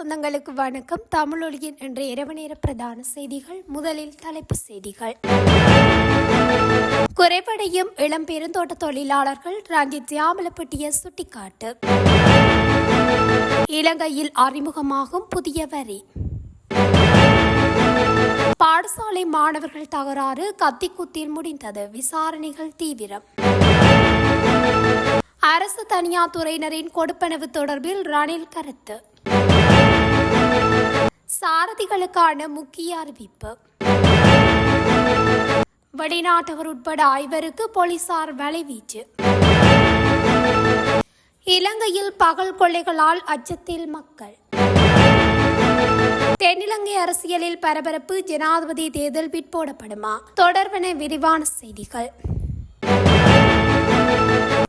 சொந்தங்களுக்கு வணக்கம். தமிழொலியின் என்ற இரவு நேர பிரதான செய்திகள். முதலில் தலைப்பு செய்திகள். குறைபடையும் இளம் பெருந்தோட்ட தொழிலாளர்கள் ரஞ்சித் தியாமலப்பட்டிய சுட்டிக்காட்டு. இலங்கையில் அறிமுகமாகும் புதிய வரி. பாடசாலை மாணவர்கள் தகராறு கத்திக்குத்தில் முடிந்தது. விசாரணைகள் தீவிரம். அரசு தனியார் துறையினரின் கொடுப்பனவு தொடர்பில் ரணில் கருத்து. சாரதிகளுக்கான முக்கிய அறிவிப்பு. வெளிநாட்டவர் உட்பட ஐவருக்கு போலீசார் வலைவீச்சு. இலங்கையில் பகல் கொள்ளைகளால் அச்சத்தில் மக்கள். தென்னிலங்கை அரசியலில் பரபரப்பு ஜனாதிபதி தேர்தல் பிற்போடப்படுமா? தொடர்பென விரிவான செய்திகள்.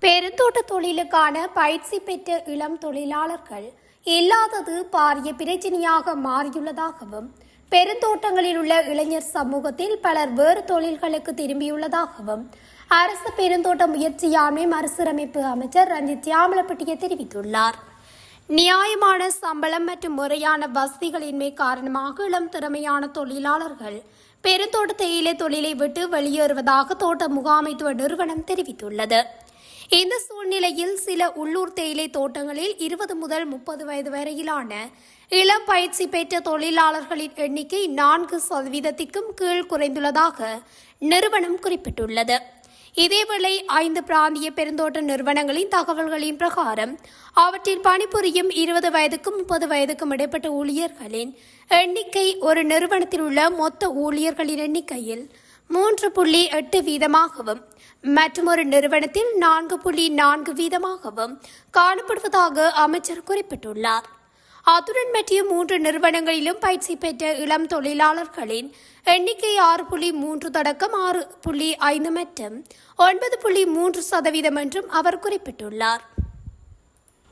பெருந்தோட்ட தொழிலுக்கான பயிற்சி பெற்ற இளம் தொழிலாளர்கள். இல்லாதது பாரிய பிரச்சனையாக மாறியுள்ளதாகவும் பெருந்தோட்டங்களில் உள்ள இளைஞர் சமூகத்தில் பலர் வேறு தொழில்களுக்கு திரும்பியுள்ளதாகவும் அரசு பெருந்தோட்ட முயற்சியாண்மை மறுசீரமைப்பு அமைச்சர் ரஞ்சித் யாமலப்பட்டிய தெரிவித்துள்ளார். நியாயமான சம்பளம் மற்றும் முறையான வசதிகளின்மை காரணமாக இளம் திறமையான தொழிலாளர்கள் பெருந்தோட்ட தேயிலை தொழிலை விட்டு வெளியேறுவதாக தோட்ட முகாமைத்துவ நிறுவனம் தெரிவித்துள்ளது. இந்த சூழ்நிலையில் சில உள்ளூர் தேயிலை தோட்டங்களில் இருபது முதல் முப்பது வயது வரையிலான இளம் பயிற்சி பெற்ற தொழிலாளர்களின் எண்ணிக்கை நான்கு சதவீதத்திற்கும் கீழ் குறைந்துள்ளதாக நிறுவனம் குறிப்பிட்டுள்ளது. இதேவேளை ஐந்து பிராந்திய பெருந்தோட்ட நிறுவனங்களின் தகவல்களின் பிரகாரம் அவற்றில் பணிபுரியும் இருபது வயதுக்கும் முப்பது வயதுக்கும் இடைப்பட்ட ஊழியர்களின் எண்ணிக்கை ஒரு நிறுவனத்தில் உள்ள மொத்த ஊழியர்களின் எண்ணிக்கையில் மூன்று புள்ளி எட்டு வீதமாகவும் மற்றும் ஒரு நிறுவனத்தில் நான்கு புள்ளி நான்கு வீதமாகவும் காணப்படுவதாக அமைச்சர் குறிப்பிட்டுள்ளார். அத்துடன் மற்ற மூன்று நிறுவனங்களிலும் பயிற்சி பெற்ற இளம் தொழிலாளர்களின் எண்ணிக்கை ஆறு புள்ளி மூன்று தொடக்கம் ஆறு புள்ளி ஐந்து மற்றும் ஒன்பது புள்ளி மூன்று சதவீதம் என்றும் அவர் குறிப்பிட்டுள்ளார்.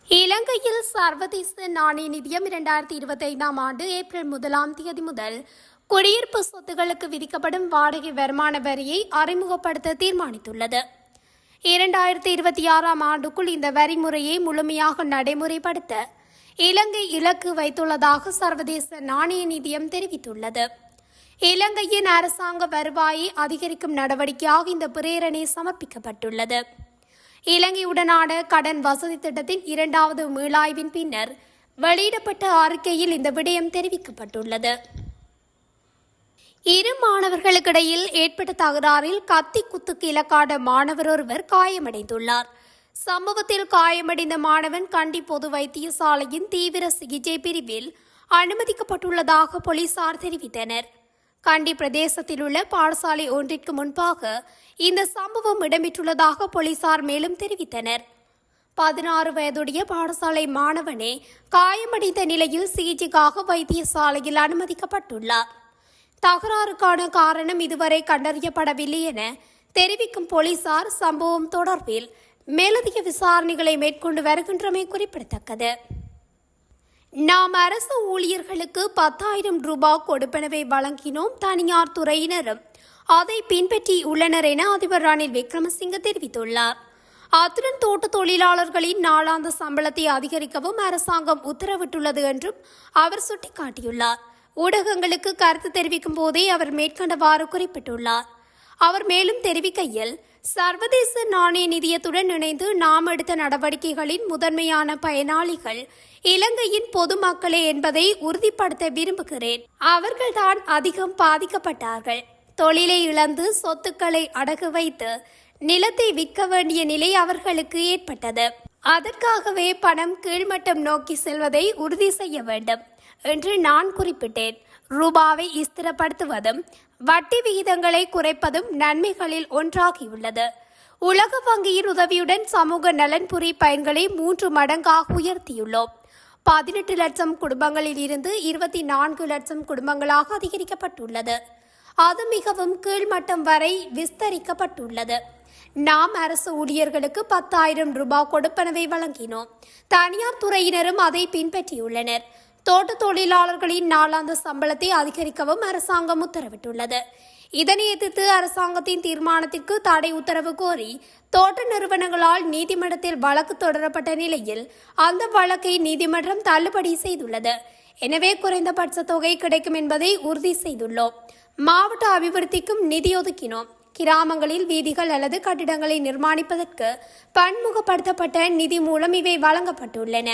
இலங்கையில் சர்வதேச நாணய நிதியம் இரண்டாயிரத்தி இருபத்தி ஐந்தாம் ஆண்டு ஏப்ரல் முதலாம் தேதி முதல் குடியிருப்பு சொத்துகளுக்கு விதிக்கப்படும் வாடகை வருமான வரியை அறிமுகப்படுத்த தீர்மானித்துள்ளது. இரண்டாயிரத்தி இருபத்தி ஆறாம் ஆண்டுக்குள் இந்த வரி முறையை முழுமையாக நடைமுறைப்படுத்த இலங்கை இலக்கு வைத்துள்ளதாக சர்வதேச நாணய நிதியம் தெரிவித்துள்ளது. இலங்கையின் அரசாங்க வருவாயை அதிகரிக்கும் நடவடிக்கையாக இந்த பிரேரணை சமர்ப்பிக்கப்பட்டுள்ளது. இலங்கையுடனான கடன் வசதி திட்டத்தின் இரண்டாவது மீளாய்வின் பின்னர் வெளியிடப்பட்ட அறிக்கையில் இந்த விடயம் தெரிவிக்கப்பட்டுள்ளது. இரு மாணவர்களுக்கிடையில் ஏற்பட்ட தகராறில் கத்தி குத்துக்கு இலக்கான மாணவர் ஒருவர் காயமடைந்துள்ளார். சம்பவத்தில் காயமடைந்த மாணவன் கண்டி பொது வைத்தியசாலையின் தீவிர சிகிச்சை பிரிவில் அனுமதிக்கப்பட்டுள்ளதாக போலீசார் தெரிவித்தனர். கண்டி பிரதேசத்தில் உள்ள பாடசாலை ஒன்றிற்கு முன்பாக இந்த சம்பவம் இடம்பெற்றுள்ளதாக போலீசார் மேலும் தெரிவித்தனர். பதினாறு வயதுடைய பாடசாலை மாணவனே காயமடைந்த நிலையில் சிகிச்சைக்காக வைத்தியசாலையில் அனுமதிக்கப்பட்டுள்ளார். தகராறுக்கான காரணம் இதுவரை கண்டறியப்படவில்லை என தெரிவிக்கும் போலீசார் சம்பவம் தொடர்பில் மேலதிக விசாரணைகளை மேற்கொண்டு வருகின்றமை குறிப்பிடத்தக்கது. நாம் அரசு ஊழியர்களுக்கு பத்தாயிரம் ரூபாய் கொடுப்பனவை வழங்கினோம் தனியார் துறையினரும். அதை பின்பற்றி உள்ளனர் என அதிபர் ரணில் விக்ரமசிங்க தெரிவித்துள்ளார். அத்துடன் தோட்ட தொழிலாளர்களின் நாளாந்த சம்பளத்தை அதிகரிக்கவும் அரசாங்கம் உத்தரவிட்டுள்ளது என்றும் அவர் சுட்டிக்காட்டியுள்ளார். ஊடகங்களுக்கு கருத்து தெரிவிக்கும் போதே அவர் மேற்கண்டவாறு குறிப்பிட்டுள்ளார். அவர் மேலும் தெரிவிக்கையில் சர்வதேச நாணய நிதியத்துடன் இணைந்து நாம் எடுத்த நடவடிக்கைகளின் முதன்மையான பயனாளிகள் இலங்கையின் பொதுமக்களே என்பதை உறுதிப்படுத்த விரும்புகிறேன். அவர்கள்தான் அதிகம் பாதிக்கப்பட்டார்கள். தொழிலை இழந்து சொத்துக்களை அடகு வைத்து நிலத்தை விற்க வேண்டிய நிலை அவர்களுக்கு ஏற்பட்டது. அதற்காகவே பணம் கீழ்மட்டம் நோக்கி செல்வதை உறுதி செய்ய வேண்டும். என்று நான் குறிப்பிட்டேன். ரூபாவை ஸ்திரப்படுத்துவதும் வட்டி விகிதங்களை குறைப்பதும் நன்மைகளில் ஒன்றாகியுள்ளது. உலக வங்கியின் உதவியுடன் சமூக நலன்புரி பயன்களை மூன்று மடங்காக உயர்த்தியுள்ளோம். பதினெட்டு லட்சம் குடும்பங்களில் இருந்து இருபத்தி நான்கு லட்சம் குடும்பங்களாக அதிகரிக்கப்பட்டுள்ளது. அது மிகவும் கீழ்மட்டம் வரை விஸ்தரிக்கப்பட்டுள்ளது. நாம் அரசு ஊழியர்களுக்கு பத்தாயிரம் ரூபாய் கொடுப்பனவை வழங்கினோம். தனியார் துறையினரும் அதை பின்பற்றியுள்ளனர். தோட்ட தொழிலாளர்களின் நாளாந்த சம்பளத்தை அதிகரிக்கவும் அரசாங்கம் உத்தரவிட்டுள்ளது. இதனை எதிர்த்து அரசாங்கத்தின் தீர்மானத்திற்கு தடை உத்தரவு கோரி தோட்ட நிறுவனங்களால் நீதிமன்றத்தில் வழக்கு தொடரப்பட்ட நிலையில் அந்த வழக்கை நீதிமன்றம் தள்ளுபடி செய்துள்ளது. எனவே குறைந்தபட்ச தொகை கிடைக்கும் என்பதை உறுதி செய்துள்ளோம். மாவட்ட அபிவிருத்திக்கும் நிதி ஒதுக்கினோம். கிராமங்களில் வீதிகள் அல்லது கட்டிடங்களை நிர்மாணிப்பதற்கு பன்முகப்படுத்தப்பட்ட நிதி மூலம் இவை வழங்கப்பட்டுள்ளன.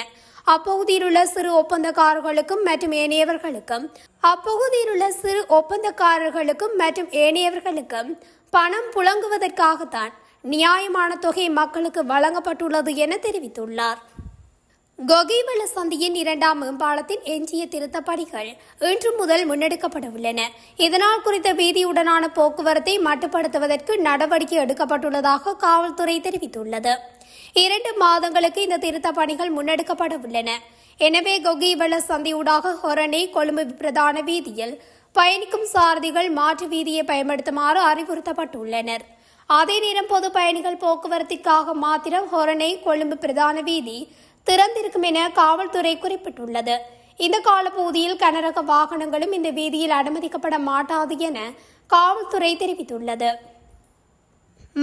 அப்பகுதியில் உள்ள சிறு ஒப்பந்தக்காரர்களுக்கும் மற்றும் ஏனையவர்களுக்கும் அப்பகுதியில் உள்ள சிறு ஒப்பந்தக்காரர்களுக்கும் மற்றும் ஏனையவர்களுக்கும் பணம் புழங்குவதற்காகத்தான் நியாயமான தொகை மக்களுக்கு வழங்கப்பட்டுள்ளது என தெரிவித்துள்ளார். கொகைவள சந்தியின் இரண்டாம் மேம்பாலத்தின் எஞ்சிய திருத்தப்படிகள் இன்று முதல் முன்னெடுக்கப்பட உள்ளன. இதனால் குறித்த வீதியுடனான போக்குவரத்தை மட்டுப்படுத்துவதற்கு நடவடிக்கை எடுக்கப்பட்டுள்ளதாக காவல்துறை தெரிவித்துள்ளது. இரண்டு மாதங்களுக்கு இந்த திருத்த பணிகள் முன்னெடுக்கப்பட உள்ளன எனவே கொகிவள சந்தியூடாக ஹொரணை கொழும்பு பிரதான வீதியில் பயணிக்கும் சாரதிகள் மாற்று வீதியை பயன்படுத்துமாறு அறிவுறுத்தப்பட்டுள்ளனர். அதே நேரம் பொது பயணிகள் போக்குவரத்திற்காக மாத்திரம் ஹொரணை கொழும்பு பிரதான வீதி திறந்திருக்கும் என காவல்துறை குறிப்பிட்டுள்ளது. இந்த காலப்பகுதியில் கனரக வாகனங்களும் இந்த வீதியில் அனுமதிக்கப்பட மாட்டாது என காவல்துறை தெரிவித்துள்ளது.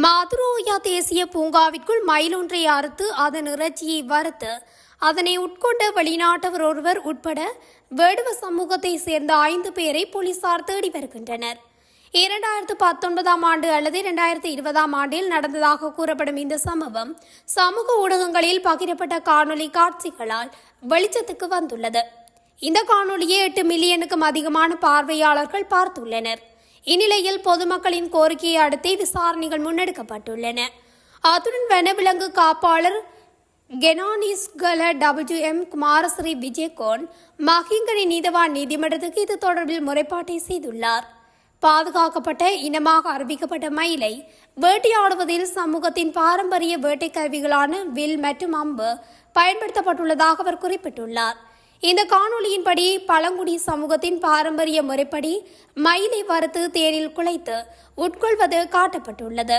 மாதுரோயா தேசிய பூங்காவிற்குள் மயிலொன்றை அறுத்து அதன் இறைச்சியை வறுத்து அதனை உட்கொண்ட வெளிநாட்டவர் ஒருவர் உட்பட வேடுவ சமூகத்தை சேர்ந்த ஐந்து பேரை போலீசார் தேடி வருகின்றனர். இரண்டாயிரத்து பத்தொன்பதாம் ஆண்டு அல்லது இரண்டாயிரத்து இருபதாம் ஆண்டில் நடந்ததாக கூறப்படும் இந்த சம்பவம் சமூக ஊடகங்களில் பகிரப்பட்ட காணொலி காட்சிகளால் வெளிச்சத்துக்கு வந்துள்ளது. இந்த காணொலியை எட்டு மில்லியனுக்கும் அதிகமான பார்வையாளர்கள் பார்த்துள்ளனர். இந்நிலையில் பொதுமக்களின் கோரிக்கையை அடுத்தே விசாரணைகள் முன்னெடுக்கப்பட்டுள்ளன. அத்துடன் வனவிலங்கு காப்பாளர் கெனானிஸ்கல டபிள்யூ எம் குமாரஸ்ரீ விஜயகோன் மஹிங்கனி நீதவான் நீதிமன்றத்துக்கு இது தொடர்பில் முறைப்பாட்டை செய்துள்ளார். பாதுகாக்கப்பட்ட இனமாக அறிவிக்கப்பட்ட மயிலை வேட்டையாடுவதில் சமூகத்தின் பாரம்பரிய வேட்டை கருவிகளான வில் மற்றும் அம்பு பயன்படுத்தப்பட்டுள்ளதாக அவர் குறிப்பிட்டுள்ளார். இந்த காணொளியின்படி பழங்குடி சமூகத்தின் பாரம்பரிய முறைப்படி மயிலை வறுத்து தேரில் குலைத்து உட்கொள்வது காட்டப்பட்டுள்ளது.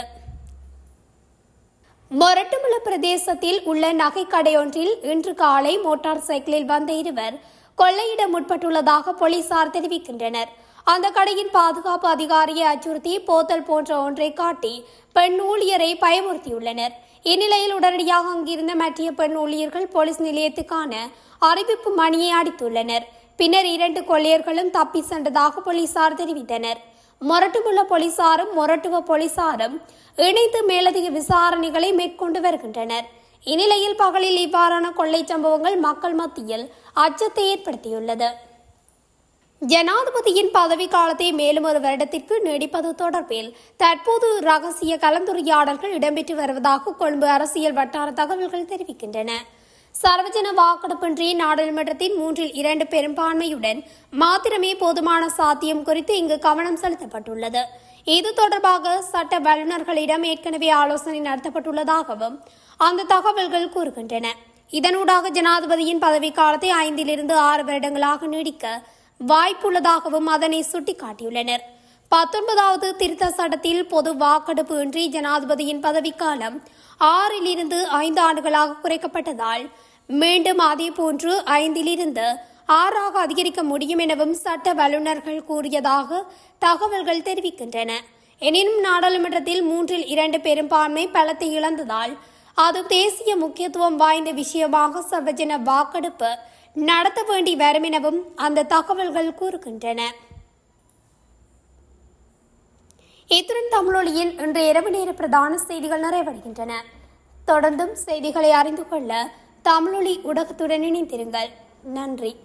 மொரட்டுமல பிரதேசத்தில் உள்ள நகைக்கடையொன்றில் இன்று காலை மோட்டார் சைக்கிளில் வந்த இருவர் கொள்ளையிட முற்பட்டுள்ளதாக போலீசார் தெரிவிக்கின்றனர். அந்த கடையின் பாதுகாப்பு அதிகாரியை அச்சுறுத்தி போத்தல் போன்ற ஒன்றை காட்டி பெண் ஊழியரை பயமுறுத்தியுள்ளனர். இந்நிலையில் உடனடியாக அங்கிருந்த மற்றிய பெண் ஊழியர்கள் போலீஸ் நிலையத்துக்கான அறிவிப்பு மணியை அடித்துள்ளனர். பின்னர் இரண்டு கொள்ளையர்களும் தப்பி சென்றதாக போலீசார் தெரிவித்தனர். மொரட்டுமுள்ள போலீசாரும் மொரட்டுவ போலீசாரும் இணைந்து மேலதிக விசாரணைகளை மேற்கொண்டு வருகின்றனர். இந்நிலையில் பகலில் இவ்வாறான கொள்ளை சம்பவங்கள் மக்கள் மத்தியில் அச்சத்தை ஏற்படுத்தியுள்ளது. ஜனாதிபதியின் பதவி காலத்தை மேலும் ஒரு வருடத்திற்கு நீடிப்பது தொடர்பில் தற்போது ரகசிய கலந்துரையாடல்கள் இடம்பெற்று வருவதாக கொழும்பு அரசியல் வட்டார தகவல்கள் தெரிவிக்கின்றன. சர்வஜன வாக்கெடுப்பின்றி நாடாளுமன்றத்தின் மூன்றில் இரண்டு பெரும்பான்மையுடன் மாத்திரமே போதுமான சாத்தியம் குறித்து இங்கு கவனம் செலுத்தப்பட்டுள்ளது. இது தொடர்பாக சட்ட வல்லுநர்களிடம் ஏற்கனவே ஆலோசனை நடத்தப்பட்டுள்ளதாகவும் அந்த தகவல்கள் கூறுகின்றன. இதனூடாக ஜனாதிபதியின் பதவிக்காலத்தை ஐந்திலிருந்து ஆறு வருடங்களாக நீடிக்க வாய்ப்புள்ளதாகவும் அதனை சுட்டிக்காட்டியுள்ளனர். பத்தொன்பதாவது திருத்த சட்டத்தில் பொது வாக்கெடுப்பு இன்றி ஜனாதிபதியின் பதவிக்காலம் ஆறிலிருந்து ஐந்து ஆண்டுகளாக குறைக்கப்பட்டதால் மீண்டும் அதேபோன்று ஐந்திலிருந்து ஆறாக அதிகரிக்க முடியும் எனவும் சட்ட வல்லுநர்கள் கூறியதாக தகவல்கள் தெரிவிக்கின்றன. எனினும் நாடாளுமன்றத்தில் மூன்றில் இரண்டு பெரும்பான்மை பலத்தை இழந்ததால் அது தேசிய முக்கியத்துவம் வாய்ந்த விஷயமாக சர்வஜன வாக்கெடுப்பு நடத்த வேண்டி வரும் எனவும் அந்த தகவல்கள் கூறுகின்றன. இத்துடன் தமிழொலியில் இன்று இரவு நேர பிரதான செய்திகள் நிறைவடைகின்றன. தொடர்ந்தும் செய்திகளை அறிந்து கொள்ள தமிழொலி ஊடகத்துடன் இணைந்திருங்கள். நன்றி.